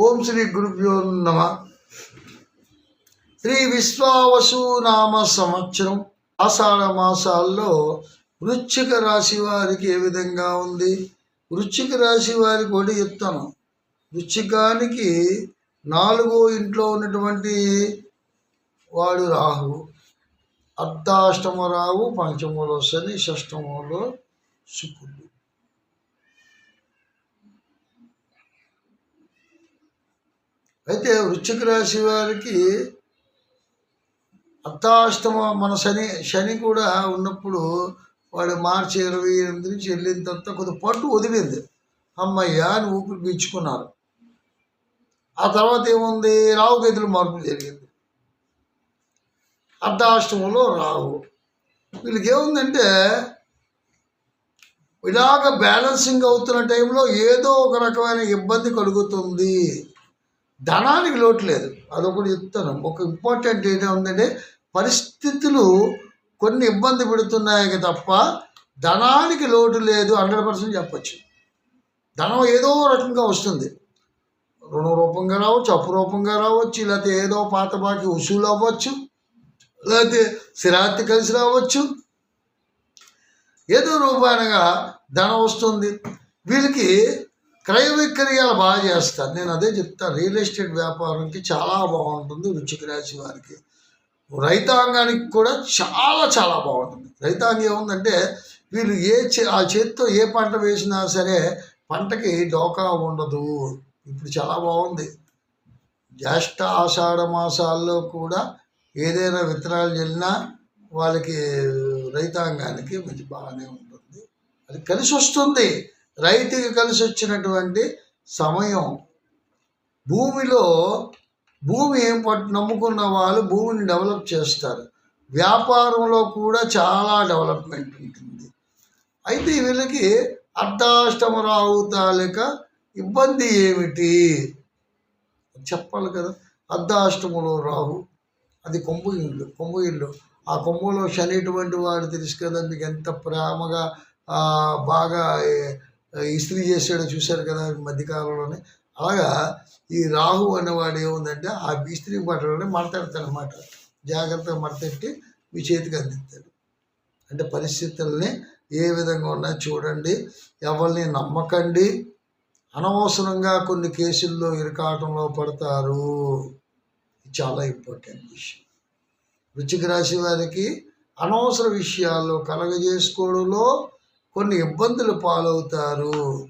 ఓం శ్రీ గురుభ్యో నమ. శ్రీ విశ్వావసు నామ సంవత్సరం. ఆషాఢ మాసాల్లో వృశ్చిక రాశి వారికి ఏ విధంగా ఉంది? వృశ్చిక రాశి వారికి ఒకటి చెప్తాను. వృశ్చికానికి నాలుగో ఇంట్లో ఉన్నటువంటి వాడు రాహు. అర్ధాష్టమ రావు పంచమలో శని షష్టమలో శుకుడు. అయితే వృశ్చిక రాశి వారికి అర్ధాష్టమ మన శని శని కూడా ఉన్నప్పుడు వాడు మార్చి ఇరవై ఎనిమిది నుంచి వెళ్ళిన తర్వాత కొద్ది పట్టు వదిలింది. అమ్మయ్య అని ఊపిరి పీల్చుకున్నారు. ఆ తర్వాత ఏముంది? రావు రావుకేతులు మార్పు జరిగింది. అర్ధాష్టమంలో రావు వీళ్ళకి ఏముందంటే ఇలాగ బ్యాలెన్సింగ్ అవుతున్న టైంలో ఏదో ఒక రకమైన ఇబ్బంది కలుగుతుంది. ధనానికి లోటు లేదు. అదొకటి చెప్తాను. ఒక ఇంపార్టెంట్ ఏంటంటే పరిస్థితులు కొన్ని ఇబ్బంది పెడుతున్నాయి తప్ప ధనానికి లోటు లేదు హండ్రెడ్ పర్సెంట్ చెప్పచ్చు. ధనం ఏదో రకంగా వస్తుంది. రుణ రూపంగా రావచ్చు అప్పు రూపంగా రావచ్చు లేకపోతే ఏదో పాత బాకి వసూలు అవ్వచ్చు లేకపోతే స్థిరాస్తి కలిసి రావచ్చు. ఏదో రూపాయనగా ధనం వస్తుంది. వీళ్ళకి క్రయ విక్రయాలు బాగా చేస్తారు. నేను అదే చెప్తాను రియల్ ఎస్టేట్ వ్యాపారంకి చాలా బాగుంటుంది వృచ్చిక రాశి వారికి. రైతాంగానికి కూడా చాలా చాలా బాగుంటుంది. రైతాంగం ఏముందంటే వీళ్ళు ఏ ఆ చేతితో ఏ పంట వేసినా సరే పంటకి డోకా ఉండదు. ఇప్పుడు చాలా బాగుంది. జ్యేష్ఠ ఆషాఢ మాసాల్లో కూడా ఏదైనా విత్తనాలు చల్లినా వాళ్ళకి రైతాంగానికి మంచి బాగానే ఉంటుంది. అది కలిసి వస్తుంది. రైతుకి కలిసి వచ్చినటువంటి సమయం. భూమిలో భూమి ఏం పట్టు నమ్ముకున్న వాళ్ళు భూమిని డెవలప్ చేస్తారు. వ్యాపారంలో కూడా చాలా డెవలప్మెంట్ ఉంటుంది. అయితే వీళ్ళకి అర్ధాష్టమ రావు తాలూక ఇబ్బంది ఏమిటి? చెప్పాలి కదా. అర్ధాష్టములో రాహు అది కొమ్ము ఇల్లు కొమ్ము ఇల్లు. ఆ కొమ్ములో శని ఇటువంటి వాడు తెలుసు కదా మీకు ఎంత ప్రేమగా బాగా ఇస్త్రీ చేసాడు చూశారు కదా మధ్యకాలంలోనే. అలాగా ఈ రాహు అనేవాడు ఏముందంటే ఆ ఇస్త్రీ బట్టలోనే మడతాడతాడనమాట. జాగ్రత్తగా మడతెట్టి మీ చేతికి అందిస్తాడు. అంటే పరిస్థితుల్ని ఏ విధంగా ఉన్నా చూడండి ఎవరిని నమ్మకండి. అనవసరంగా కొన్ని కేసుల్లో ఇరకాటంలో పడతారు. చాలా ఇంపార్టెంట్ విషయం. వృచ్చిక రాశి వారికి అనవసర విషయాల్లో కలగజేసుకోవడంలో కొన్ని ఇబ్బందులు పాలవుతారు.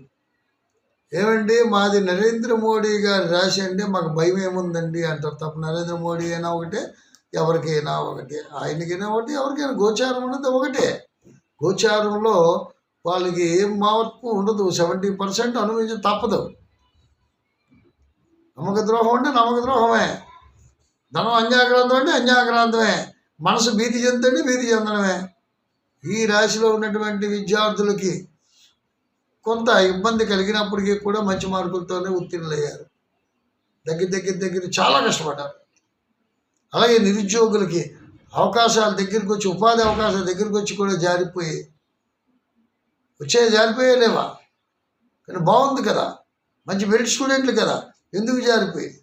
ఏమండి? మాది నరేంద్ర మోడీ గారు రాసి అంటే మాకు భయం ఏముందండి అంటారు తప్ప నరేంద్ర మోడీ అయినా ఒకటే ఎవరికైనా ఒకటే. ఆయనకైనా ఒకటి ఎవరికైనా గోచారం ఉన్నది ఒకటే. గోచారంలో వాళ్ళకి ఏం మార్పు ఉండదు. సెవెంటీ పర్సెంట్ అనుభవించి తప్పదు. నమ్మక ద్రోహం అంటే నమ్మక ద్రోహమే. ధనం అన్యాక్రాంతం అంటే అన్యాగ్రాంతమే మనసు భీతి చెందండి భీతి చెందడమే. ఈ రాశిలో ఉన్నటువంటి విద్యార్థులకి కొంత ఇబ్బంది కలిగినప్పటికీ కూడా మంచి మార్కులతోనే ఉత్తీర్ణులయ్యారు. దగ్గర దగ్గర దగ్గర చాలా కష్టపడ్డారు. అలాగే నిరుద్యోగులకి అవకాశాలు దగ్గరికి వచ్చి ఉపాధి అవకాశాలు దగ్గరికి వచ్చి కూడా జారిపోయి వచ్చే జారిపోయేలేవా? కానీ బాగుంది కదా. మంచి మెరిట్ స్టూడెంట్లు కదా. ఎందుకు జారిపోయి?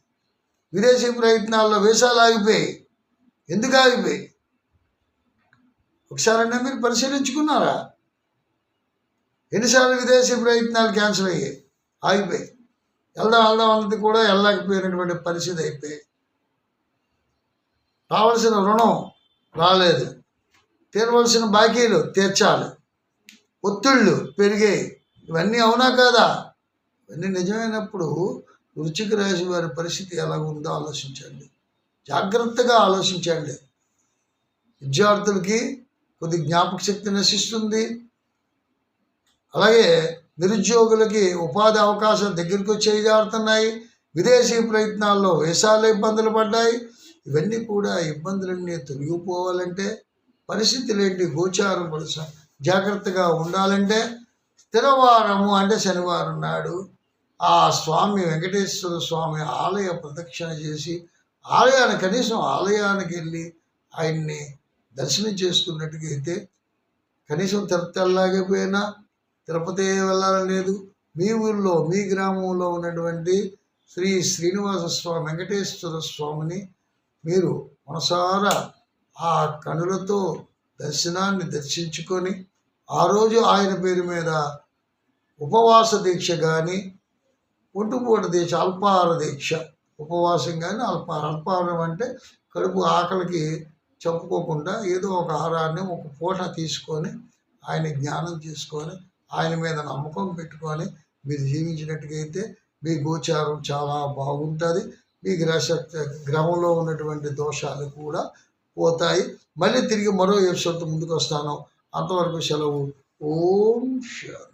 విదేశీ ప్రయత్నాల్లో వేసాలు ఆగిపోయి ఎందుకు ఆగిపోయి? ఒకసారైనా మీరు పరిశీలించుకున్నారా? ఎన్నిసార్లు విదేశీ ప్రయత్నాలు క్యాన్సిల్ అయ్యాయి? ఆగిపోయి. వెళ్దాం వెళ్దాం అన్నది కూడా వెళ్ళకపోయినటువంటి పరిస్థితి అయిపోయి. రావాల్సిన రుణం రాలేదు. తీరవలసిన బాకీలు తీర్చాలి. ఒత్తిళ్ళు పెరిగాయి. ఇవన్నీ అవునా కాదా? ఇవన్నీ నిజమైనప్పుడు వృచ్చిక రాశి వారి పరిస్థితి ఎలా ఉందో ఆలోచించండి. జాగ్రత్తగా ఆలోచించండి. విద్యార్థులకి కొద్ది జ్ఞాపక శక్తి నశిస్తుంది. అలాగే నిరుద్యోగులకి ఉపాధి అవకాశాలు దగ్గరికి వచ్చి జారుతున్నాయి విదేశీ ప్రయత్నాల్లో వేసాల ఇబ్బందులు పడ్డాయి. ఇవన్నీ కూడా ఇబ్బందులన్నీ తొలగిపోవాలంటే పరిస్థితులు ఏంటి గోచారం పలుస జాగ్రత్తగా ఉండాలంటే స్థిరవారము అంటే శనివారం నాడు ఆ స్వామి వెంకటేశ్వర స్వామి ఆలయ ప్రదక్షిణ చేసి ఆలయానికి కనీసం ఆలయానికి వెళ్ళి ఆయన్ని దర్శనం చేసుకున్నట్టుగా అయితే కనీసం తిరుపతి వెళ్ళలేకపోయినా తిరుపతి వెళ్ళాలని లేదు. మీ ఊళ్ళో మీ గ్రామంలో ఉన్నటువంటి శ్రీ శ్రీనివాస స్వామి వెంకటేశ్వర స్వామిని మీరు మనసారా ఆ కనులతో దర్శనాన్ని దర్శించుకొని ఆ రోజు ఆయన పేరు మీద ఉపవాస దీక్ష కానీ ఒంటుపూట దీక్ష అల్పాహార దీక్ష ఉపవాసం కానీ అల్పాహారం అల్పాహారం అంటే కడుపు ఆకలికి చెప్పుకోకుండా ఏదో ఒక ఆహారాన్ని ఒక పూట తీసుకొని ఆయన జ్ఞానం చేసుకొని ఆయన మీద నమ్మకం పెట్టుకొని మీరు జీవించినట్టుగైతే మీ గోచారం చాలా బాగుంటుంది. మీ గ్రహ గ్రహంలో ఉన్నటువంటి దోషాలు కూడా పోతాయి. మళ్ళీ తిరిగి మరో ఎపిసోడ్తో ముందుకు వస్తాను అంతవరకు సెలవు. ఓం శాంతి